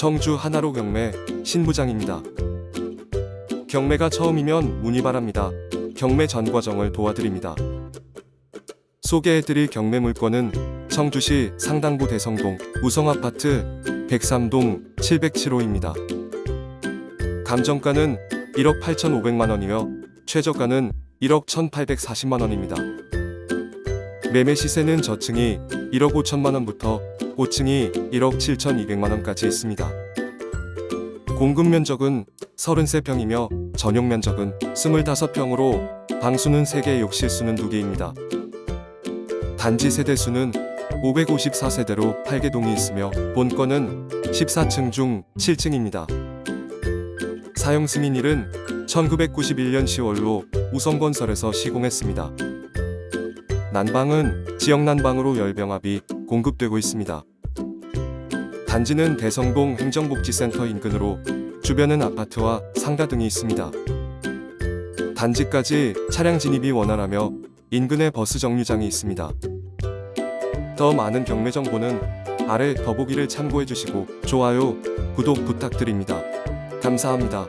청주 하나로 경매 신부장입니다. 경매가 처음이면 문의 바랍니다. 경매 전 과정을 도와드립니다. 소개해드릴 경매 물건은 청주시 상당구 대성동 우성아파트 103동 707호입니다. 감정가는 1억 8,500만 원이며 최저가는 1억 1,840만 원입니다. 매매 시세는 저층이 1억 5천만 원부터 고층이 1억 7,200만 원까지 있습니다. 공급 면적은 33평이며 전용 면적은 25평으로 방수는 3개, 욕실수는 2개입니다. 단지 세대수는 554세대로 8개 동이 있으며 본건은 14층 중 7층입니다. 사용 승인일은 1991년 10월로 우성건설에서 시공했습니다. 난방은 지역 난방으로 열병합이 공급되고 있습니다. 단지는 대성동 행정복지센터 인근으로 주변은 아파트와 상가 등이 있습니다. 단지까지 차량 진입이 원활하며 인근에 버스 정류장이 있습니다. 더 많은 경매 정보는 아래 더보기를 참고해 주시고 좋아요, 구독 부탁드립니다. 감사합니다.